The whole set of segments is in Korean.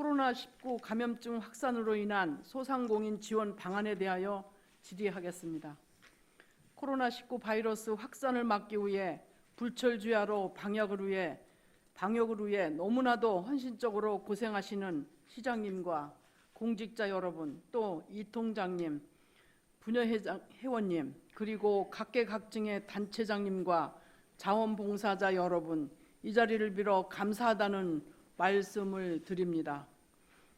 코로나19 감염증 확산으로 인한 소상공인 지원 방안에 대하여 질의하겠습니다. 코로나19 바이러스 확산을 막기 위해 불철주야로 방역을 위해 방역을 위해 너무나도 헌신적으로 고생하시는 시장님과 공직자 여러분 또 이 통장님, 분여회장 회원님 그리고 각계각층의 단체장님과 자원봉사자 여러분 이 자리를 빌어 감사하다는 말씀을 드립니다.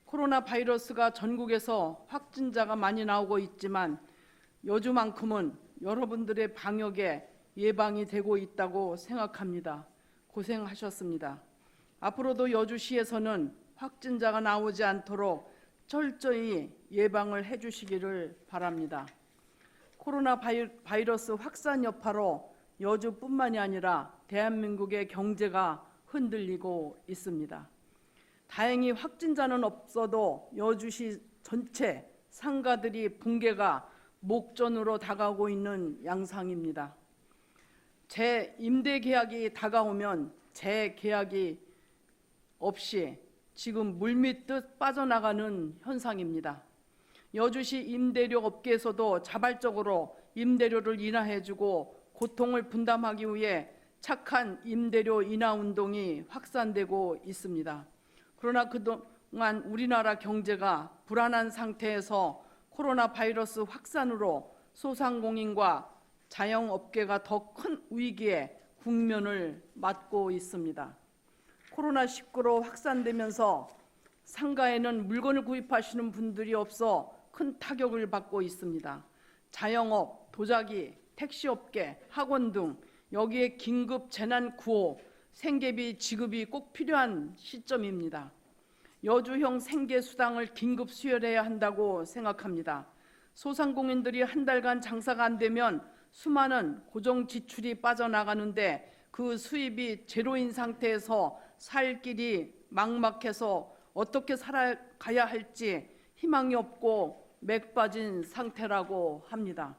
코로나 바이러스가 전국에서 확진자가 많이 나오고 있지만 여주만큼은 여러분들의 방역에 예방이 되고 있다고 생각합니다. 고생하셨습니다. 앞으로도 여주시에서는 확진자가 나오지 않도록 철저히 예방을 해주시기를 바랍니다. 코로나 바이- 바이러스 확산 여파로 여주뿐만이 아니라 대한민국의 경제가 흔들리고 있습니다. 다행히 확진자는 없어도 여주시 전체 상가들이 붕괴가 목전으로 다가오고 있는 양상입니다. 재 임대 계약이 다가오면 재 계약이 없이 지금 물밀듯 빠져나가는 현상입니다. 여주시 임대료 업계에서도 자발적으로 임대료를 인하해주고 고통을 분담하기 위해 착한 임대료 인하 운동이 확산되고 있습니다. 그러나 그동안 우리나라 경제가 불안한 상태에서 코로나 바이러스 확산으로 소상공인과 자영업계가 더 큰 위기에 국면을 맞고 있습니다. 코로나19로 확산되면서 상가에는 물건을 구입하시는 분들이 없어 큰 타격을 받고 있습니다. 자영업, 도자기, 택시업계, 학원 등 여기에 긴급 재난 구호, 생계비 지급이 꼭 필요한 시점입니다. 여주형 생계 수당을 긴급 수혈해야 한다고 생각합니다. 소상공인들이 한 달간 장사가 안 되면 수많은 고정 지출이 빠져나가는데 그 수입이 제로인 상태에서 살 길이 막막해서 어떻게 살아가야 할지 희망이 없고 맥 빠진 상태라고 합니다.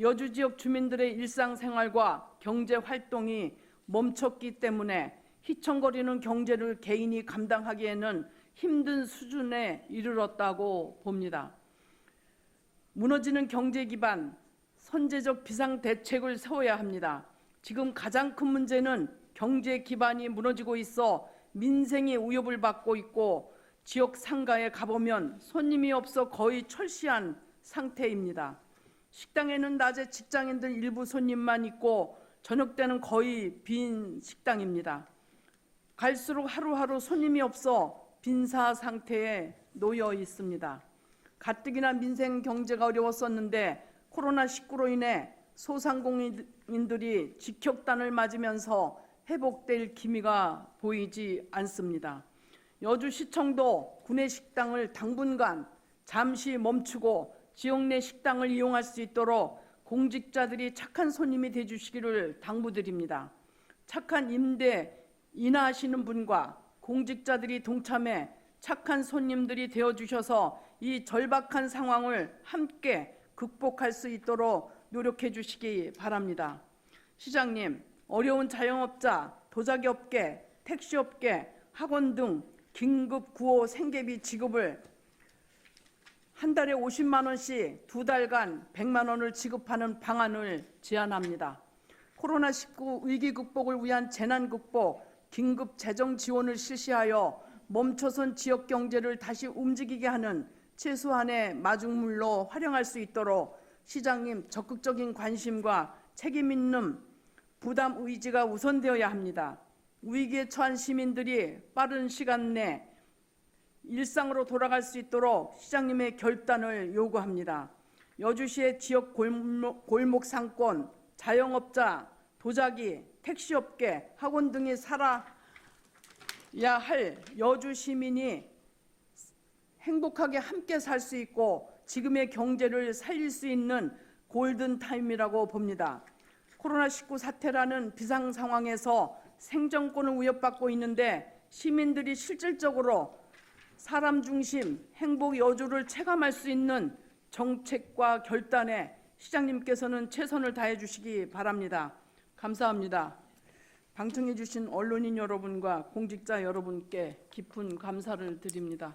여주 지역 주민들의 일상생활과 경제 활동이 멈췄기 때문에 휘청거리는 경제를 개인이 감당하기에는 힘든 수준에 이르렀다고 봅니다. 무너지는 경제 기반, 선제적 비상 대책을 세워야 합니다. 지금 가장 큰 문제는 경제 기반이 무너지고 있어 민생이 위협을 받고 있고 지역 상가에 가보면 손님이 없어 거의 철시한 상태입니다. 식당에는 낮에 직장인들 일부 손님만 있고 저녁 때는 거의 빈 식당입니다. 갈수록 하루하루 손님이 없어 빈사 상태에 놓여 있습니다. 가뜩이나 민생 경제가 어려웠었는데 코로나19로 인해 소상공인들이 직격단을 맞으면서 회복될 기미가 보이지 않습니다. 여주시청도 구내식당을 당분간 잠시 멈추고 지역 내 식당을 이용할 수 있도록 공직자들이 착한 손님이 되 주시기를 당부드립니다. 착한 임대 인하하시는 분과 공직자들이 동참해 착한 손님들이 되어 주셔서 이 절박한 상황을 함께 극복할 수 있도록 노력해 주시기 바랍니다. 시장님, 어려운 자영업자, 도자기업계, 택시업계, 학원 등 긴급 구호 생계비 지급을 한 달에 50만 원씩 두 달간 100만 원을 지급하는 방안을 제안합니다. 코로나19 위기 극복을 위한 재난 극복, 긴급 재정 지원을 실시하여 멈춰선 지역 경제를 다시 움직이게 하는 최소한의 마중물로 활용할 수 있도록 시장님 적극적인 관심과 책임 있는 부담 의지가 우선되어야 합니다. 위기에 처한 시민들이 빠른 시간 내 일상으로 돌아갈 수 있도록 시장님의 결단을 요구합니다. 여주시의 지역 골목, 골목 상권, 자영업자, 도자기, 택시업계, 학원 등이 살아야 할 여주 시민이 행복하게 함께 살 수 있고 지금의 경제를 살릴 수 있는 골든 타임이라고 봅니다. 코로나19 사태라는 비상 상황에서 생존권을 위협받고 있는데 시민들이 실질적으로 사람 중심 행복 여주를 체감할 수 있는 정책과 결단에 시장님께서는 최선을 다해 주시기 바랍니다. 감사합니다. 방청해 주신 언론인 여러분과 공직자 여러분께 깊은 감사를 드립니다.